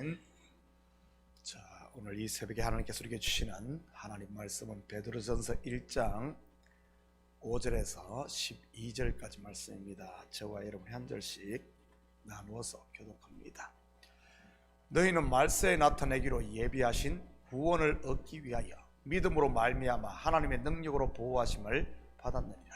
아멘. 자, 오늘 이 새벽에 하나님께서 우리에게 주시는 하나님 말씀은 베드로전서 1장 5절에서 12절까지 말씀입니다. 저와 여러분 한 절씩 나누어서 교독합니다. 너희는 말세에 나타내기로 예비하신 구원을 얻기 위하여 믿음으로 말미암아 하나님의 능력으로 보호하심을 받았느니라.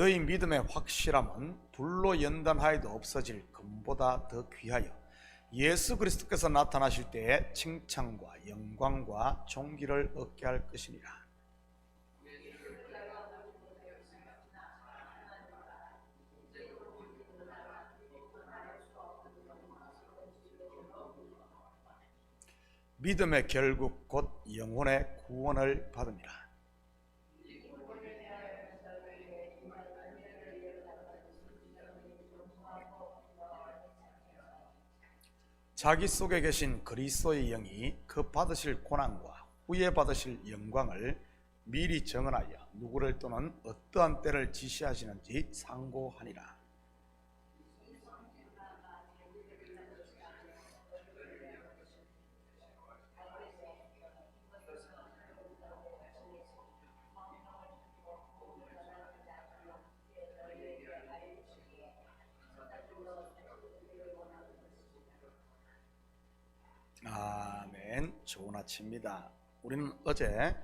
너희 믿음의 확실함은 불로 연단하여도 없어질 금보다 더 귀하여 예수 그리스도께서 나타나실 때에 칭찬과 영광과 존귀를 얻게 할 것이니라. 믿음의 결국 곧 영혼의 구원을 받으니라. 자기 속에 계신 그리스도의 영이 그 받으실 고난과 후에 받으실 영광을 미리 정언하여 누구를 또는 어떠한 때를 지시하시는지 상고하니라. 좋은 아침입니다. 우리는 어제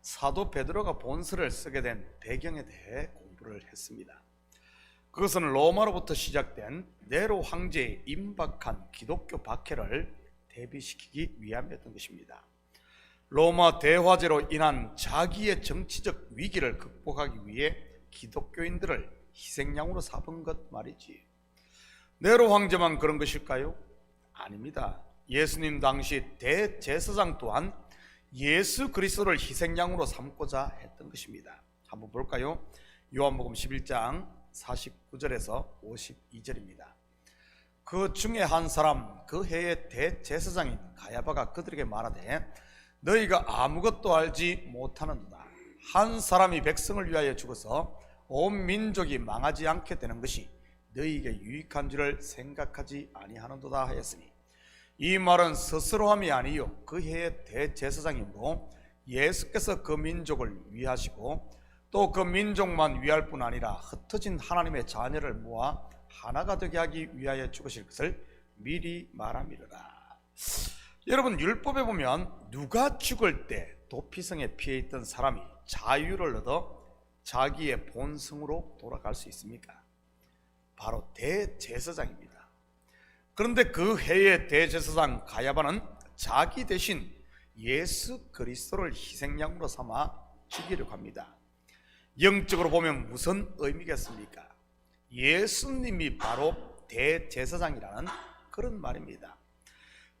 사도 베드로가 본서를 쓰게 된 배경에 대해 공부를 했습니다. 그것은 로마로부터 시작된 네로 황제의 임박한 기독교 박해를 대비시키기 위함이었던 것입니다. 로마 대화제로 인한 자기의 정치적 위기를 극복하기 위해 기독교인들을 희생양으로 삼은 것 말이지. 네로 황제만 그런 것일까요? 아닙니다. 예수님 당시 대제사장 또한 예수 그리스도를 희생양으로 삼고자 했던 것입니다. 한번 볼까요? 요한복음 11장 49절에서 52절입니다. 그 중에 한 사람 그 해의 대제사장인 가야바가 그들에게 말하되 너희가 아무것도 알지 못하는도다. 한 사람이 백성을 위하여 죽어서 온 민족이 망하지 않게 되는 것이 너희에게 유익한 줄을 생각하지 아니하는도다 하였으니 이 말은 스스로 함이 아니요 그 해의 대제사장이므로 예수께서 그 민족을 위하시고 또 그 민족만 위할 뿐 아니라 흩어진 하나님의 자녀를 모아 하나가 되게 하기 위하여 죽으실 것을 미리 말함이로라. 여러분 율법에 보면 누가 죽을 때 도피성에 피해 있던 사람이 자유를 얻어 자기의 본성으로 돌아갈 수 있습니까? 바로 대제사장입니다. 그런데 그 해의 대제사장 가야바는 자기 대신 예수 그리스도를 희생양으로 삼아 죽이려고 합니다. 영적으로 보면 무슨 의미겠습니까? 예수님이 바로 대제사장이라는 그런 말입니다.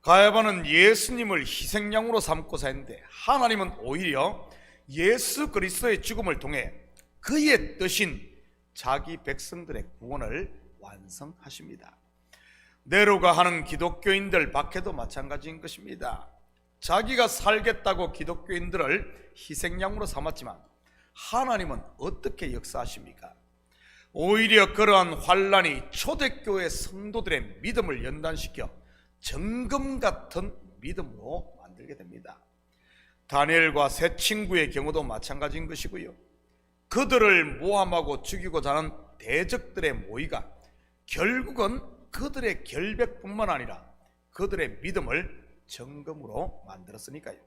가야바는 예수님을 희생양으로 삼고자 했는데 하나님은 오히려 예수 그리스도의 죽음을 통해 그의 뜻인 자기 백성들의 구원을 완성하십니다. 네로가 하는 기독교인들 밖에도 마찬가지인 것입니다. 자기가 살겠다고 기독교인들을 희생양으로 삼았지만 하나님은 어떻게 역사하십니까? 오히려 그러한 환란이 초대교회 성도들의 믿음을 연단시켜 정금 같은 믿음으로 만들게 됩니다. 다니엘과 세 친구의 경우도 마찬가지인 것이고요. 그들을 모함하고 죽이고자 하는 대적들의 모의가 결국은 그들의 결백뿐만 아니라 그들의 믿음을 정금으로 만들었으니까요.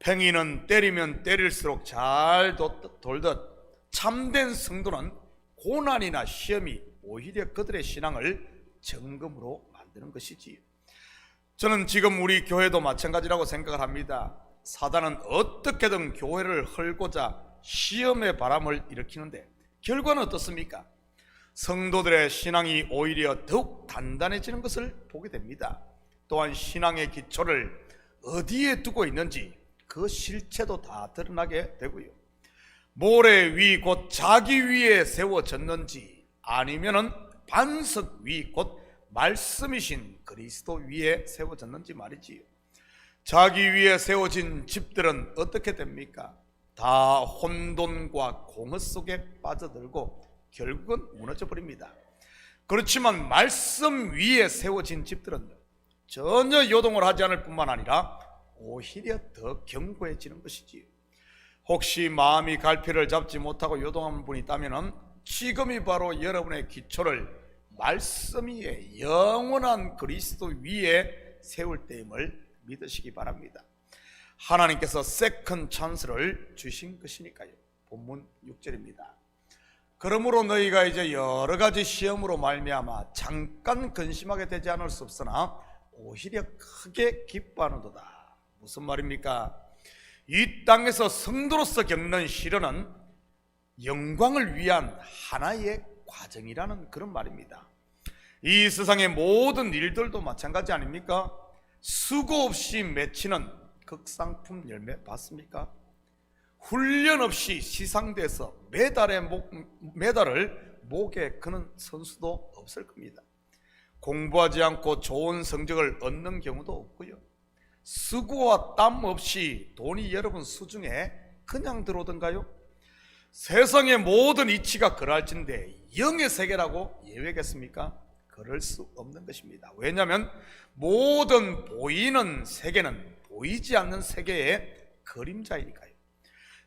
팽이는 때리면 때릴수록 잘 돌듯 참된 성도는 고난이나 시험이 오히려 그들의 신앙을 정금으로 만드는 것이지요. 저는 지금 우리 교회도 마찬가지라고 생각을 합니다. 사단은 어떻게든 교회를 헐고자 시험의 바람을 일으키는데 결과는 어떻습니까? 성도들의 신앙이 오히려 더욱 단단해지는 것을 보게 됩니다. 또한 신앙의 기초를 어디에 두고 있는지 그 실체도 다 드러나게 되고요. 모래 위 곧 자기 위에 세워졌는지 아니면은 반석 위 곧 말씀이신 그리스도 위에 세워졌는지 말이지요. 자기 위에 세워진 집들은 어떻게 됩니까? 다 혼돈과 공허 속에 빠져들고 결국은 무너져 버립니다. 그렇지만 말씀 위에 세워진 집들은 전혀 요동을 하지 않을 뿐만 아니라 오히려 더 견고해지는 것이지요. 혹시 마음이 갈피를 잡지 못하고 요동하는 분이 있다면 지금이 바로 여러분의 기초를 말씀 위에 영원한 그리스도 위에 세울 때임을 믿으시기 바랍니다. 하나님께서 세컨 찬스를 주신 것이니까요. 본문 6절입니다. 그러므로 너희가 이제 여러 가지 시험으로 말미암아 잠깐 근심하게 되지 않을 수 없으나 오히려 크게 기뻐하는도다. 무슨 말입니까? 이 땅에서 성도로서 겪는 시련은 영광을 위한 하나의 과정이라는 그런 말입니다. 이 세상의 모든 일들도 마찬가지 아닙니까? 수고 없이 맺히는 극상품 열매 받습니까? 훈련 없이 시상돼서 메달의 목, 메달을 목에 그는 선수도 없을 겁니다. 공부하지 않고 좋은 성적을 얻는 경우도 없고요. 수고와 땀 없이 돈이 여러분 수중에 그냥 들어오던가요? 세상의 모든 이치가 그럴진데 영의 세계라고 예외겠습니까? 그럴 수 없는 것입니다. 왜냐하면 모든 보이는 세계는 보이지 않는 세계의 그림자이니까요.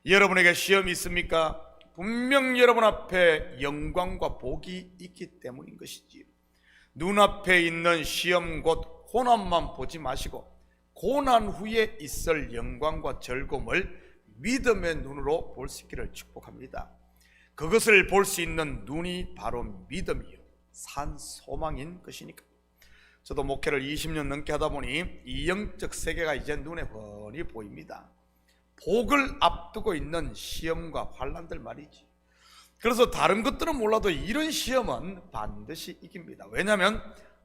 여러분에게 시험이 있습니까? 분명 여러분 앞에 영광과 복이 있기 때문인 것이지요. 눈앞에 있는 시험 곧 고난만 보지 마시고 고난 후에 있을 영광과 즐거움을 믿음의 눈으로 볼 수 있기를 축복합니다. 그것을 볼 수 있는 눈이 바로 믿음이요. 산 소망인 것이니까. 저도 목회를 20년 넘게 하다 보니 이 영적 세계가 이제 눈에 훤히 보입니다. 복을 앞두고 있는 시험과 환란들 말이지. 그래서 다른 것들은 몰라도 이런 시험은 반드시 이깁니다. 왜냐하면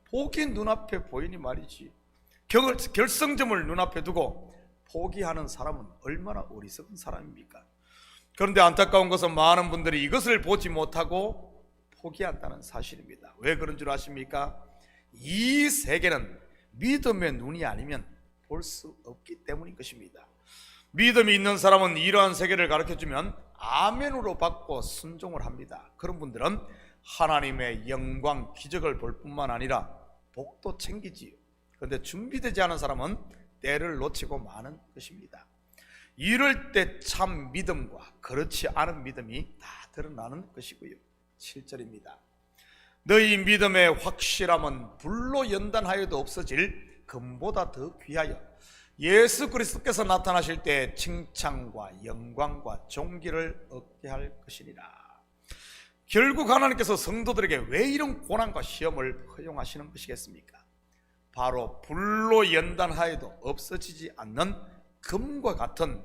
복이 눈앞에 보이니 말이지. 결, 결성점을 눈앞에 두고 포기하는 사람은 얼마나 어리석은 사람입니까? 그런데 안타까운 것은 많은 분들이 이것을 보지 못하고 포기한다는 사실입니다. 왜 그런 줄 아십니까? 이 세계는 믿음의 눈이 아니면 볼 수 없기 때문인 것입니다. 믿음이 있는 사람은 이러한 세계를 가르쳐 주면 아멘으로 받고 순종을 합니다. 그런 분들은 하나님의 영광, 기적을 볼 뿐만 아니라 복도 챙기지요. 그런데 준비되지 않은 사람은 때를 놓치고 마는 것입니다. 이럴 때 참 믿음과 그렇지 않은 믿음이 다 드러나는 것이고요. 7절입니다. 너희 믿음의 확실함은 불로 연단하여도 없어질 금보다 더 귀하여 예수 그리스도께서 나타나실 때 칭찬과 영광과 존귀를 얻게 할 것이니라. 결국 하나님께서 성도들에게 왜 이런 고난과 시험을 허용하시는 것이겠습니까? 바로 불로 연단하여도 없어지지 않는 금과 같은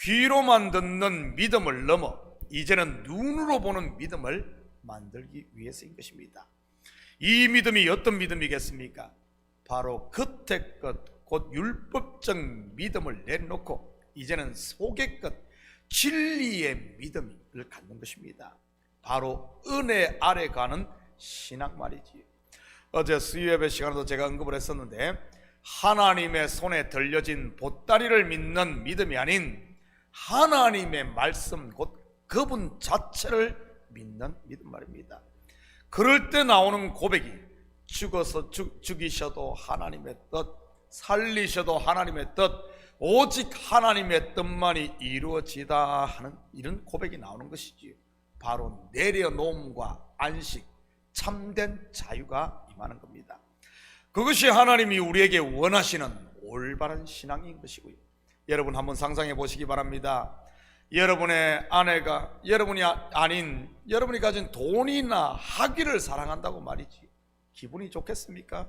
귀로만 듣는 믿음을 넘어 이제는 눈으로 보는 믿음을 만들기 위해서인 것입니다. 이 믿음이 어떤 믿음이겠습니까? 바로 겉의 것, 곧 율법적 믿음을 내놓고 이제는 속의 것, 진리의 믿음을 갖는 것입니다. 바로 은혜 아래 가는 신앙 말이지요. 어제 수요예배 시간에도 제가 언급을 했었는데 하나님의 손에 들려진 보따리를 믿는 믿음이 아닌 하나님의 말씀 곧 그분 자체를 믿는 믿음 말입니다. 그럴 때 나오는 고백이 죽어서 죽, 죽이셔도 하나님의 뜻, 살리셔도 하나님의 뜻, 오직 하나님의 뜻만이 이루어지다 하는 이런 고백이 나오는 것이지요. 바로 내려놓음과 안식, 참된 자유가 임하는 겁니다. 그것이 하나님이 우리에게 원하시는 올바른 신앙인 것이고요. 여러분 한번 상상해 보시기 바랍니다. 여러분의 아내가 여러분이 아- 아닌 여러분이 가진 돈이나 학위를 사랑한다고 말이지. 기분이 좋겠습니까?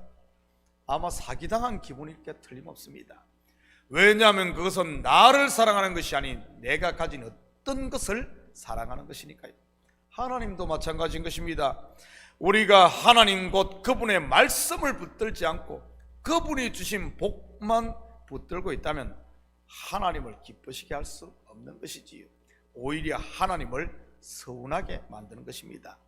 아마 사기당한 기분일 게 틀림없습니다. 왜냐하면 그것은 나를 사랑하는 것이 아닌 내가 가진 어떤 것을 사랑하는 것이니까요. 하나님도 마찬가지인 것입니다. 우리가 하나님 곧 그분의 말씀을 붙들지 않고 그분이 주신 복만 붙들고 있다면 하나님을 기쁘시게 할 수 없는 것이지요. 오히려 하나님을 서운하게 만드는 것입니다.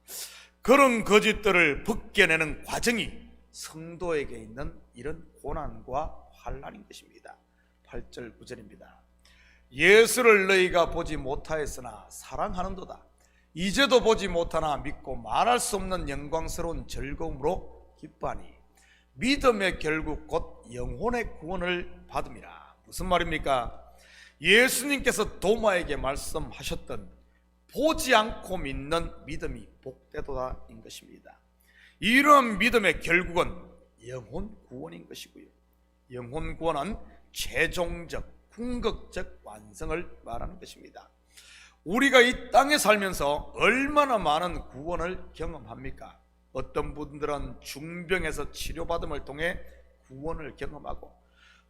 그런 거짓들을 벗겨내는 과정이 성도에게 있는 이런 고난과 환란인 것입니다. 8절 9절입니다. 예수를 너희가 보지 못하였으나 사랑하는도다. 이제도 보지 못하나 믿고 말할 수 없는 영광스러운 즐거움으로 기뻐하니 믿음의 결국 곧 영혼의 구원을 받음이라. 무슨 말입니까? 예수님께서 도마에게 말씀하셨던 보지 않고 믿는 믿음이 복되도다인 것입니다. 이러한 믿음의 결국은 영혼 구원인 것이고요. 영혼 구원은 최종적 궁극적 완성을 말하는 것입니다. 우리가 이 땅에 살면서 얼마나 많은 구원을 경험합니까? 어떤 분들은 중병에서 치료받음을 통해 구원을 경험하고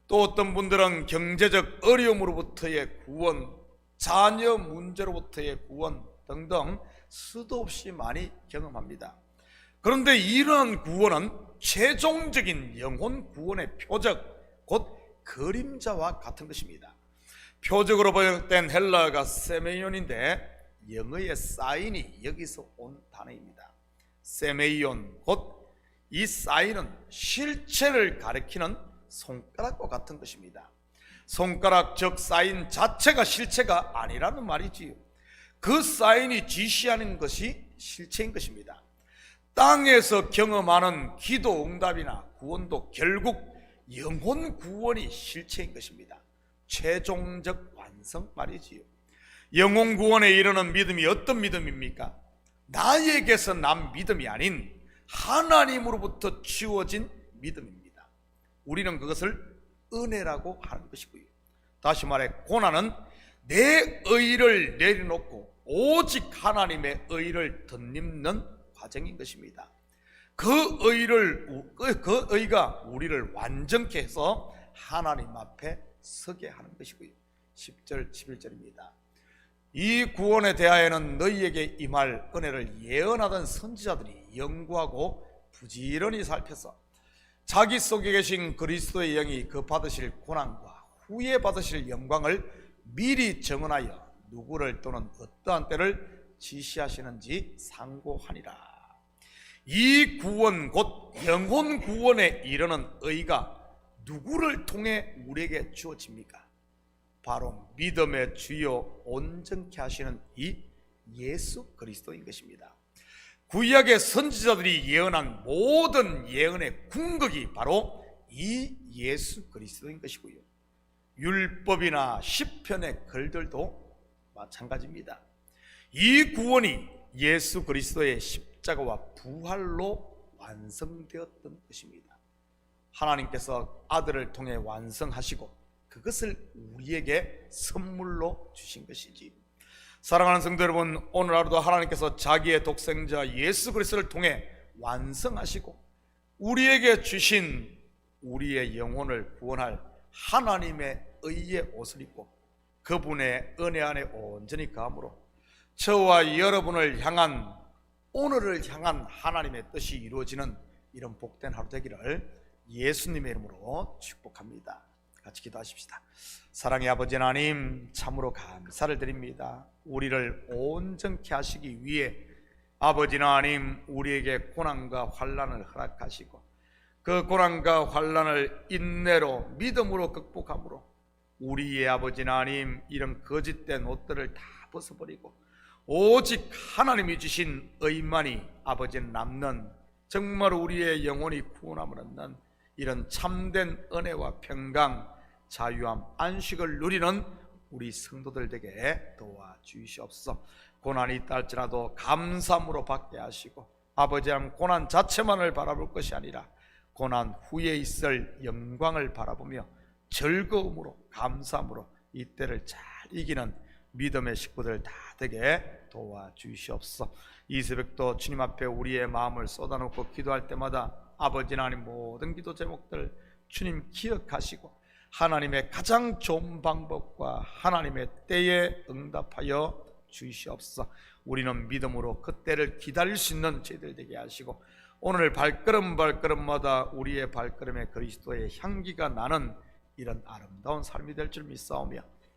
또 어떤 분들은 경제적 어려움으로부터의 구원, 자녀 문제로부터의 구원 등등 수도 없이 많이 경험합니다. 그런데 이러한 구원은 최종적인 영혼 구원의 표적, 곧 그림자와 같은 것입니다. 표적으로 번역된 헬라가 세메이온인데 영어의 사인이 여기서 온 단어입니다. 세메이온 곧 이 사인은 실체를 가리키는 손가락과 같은 것입니다. 손가락 즉 사인 자체가 실체가 아니라는 말이지요. 그 사인이 지시하는 것이 실체인 것입니다. 땅에서 경험하는 기도 응답이나 구원도 결국 영혼 구원이 실체인 것입니다. 최종적 완성 말이지요. 영혼 구원에 이르는 믿음이 어떤 믿음입니까? 나에게서 난 믿음이 아닌 하나님으로부터 주어진 믿음입니다. 우리는 그것을 은혜라고 하는 것이고요. 다시 말해 고난은 내 의를 내려놓고 오직 하나님의 의를 덧입는 과정인 것입니다. 그 의를 그- 그 의가 우리를 완전케 해서 하나님 앞에 서게 하는 것이고요. 10절 11절입니다. 이 구원에 대하여는 너희에게 임할 은혜를 예언하던 선지자들이 연구하고 부지런히 살펴서 자기 속에 계신 그리스도의 영이 그 받으실 고난과 후에 받으실 영광을 미리 정언하여 누구를 또는 어떠한 때를 지시하시는지 상고하니라. 이 구원 곧 영혼 구원에 이르는 의가 누구를 통해 우리에게 주어집니까? 바로 믿음의 주요 온전케 하시는 이 예수 그리스도인 것입니다. 구약의 선지자들이 예언한 모든 예언의 궁극이 바로 이 예수 그리스도인 것이고요. 율법이나 시편의 글들도 마찬가지입니다. 이 구원이 예수 그리스도의 십자가와 부활로 완성되었던 것입니다. 하나님께서 아들을 통해 완성하시고 그것을 우리에게 선물로 주신 것이지. 사랑하는 성도 여러분, 오늘 하루도 하나님께서 자기의 독생자 예수 그리스도를 통해 완성하시고 우리에게 주신 우리의 영혼을 구원할 하나님의 의의 옷을 입고 그분의 은혜 안에 온전히 감으로 저와 여러분을 향한 오늘을 향한 하나님의 뜻이 이루어지는 이런 복된 하루 되기를 예수님의 이름으로 축복합니다. 같이 기도하십시다. 사랑의 아버지 하나님 참으로 감사를 드립니다. 우리를 온전케 하시기 위해 아버지 하나님 우리에게 고난과 환란을 허락하시고 그 고난과 환란을 인내로 믿음으로 극복함으로 우리의 아버지 하나님 이런 거짓된 옷들을 다 벗어버리고 오직 하나님이 주신 의만이 아버지는 남는 정말 우리의 영혼이 구원함을 얻는 이런 참된 은혜와 평강 자유함 안식을 누리는 우리 성도들 되게 도와주시옵소서 고난이 있다 할지라도 감사함으로 받게 하시고 아버지 한 고난 자체만을 바라볼 것이 아니라 고난 후에 있을 영광을 바라보며 즐거움으로 감사함으로 이때를 잘 이기는 믿음의 식구들 다 되게 도와주시옵소서 이 새벽도 주님 앞에 우리의 마음을 쏟아놓고 기도할 때마다 아버지 하나님 모든 기도 제목들 주님 기억하시고 하나님의 가장 좋은 방법과 하나님의 때에 응답하여 주시옵소서 우리는 믿음으로 그때를 기다릴 수 있는 저희들 되게 하시고 오늘 발걸음 발걸음마다 우리의 발걸음에 그리스도의 향기가 나는 이런 아름다운 삶이 될 줄 믿사오며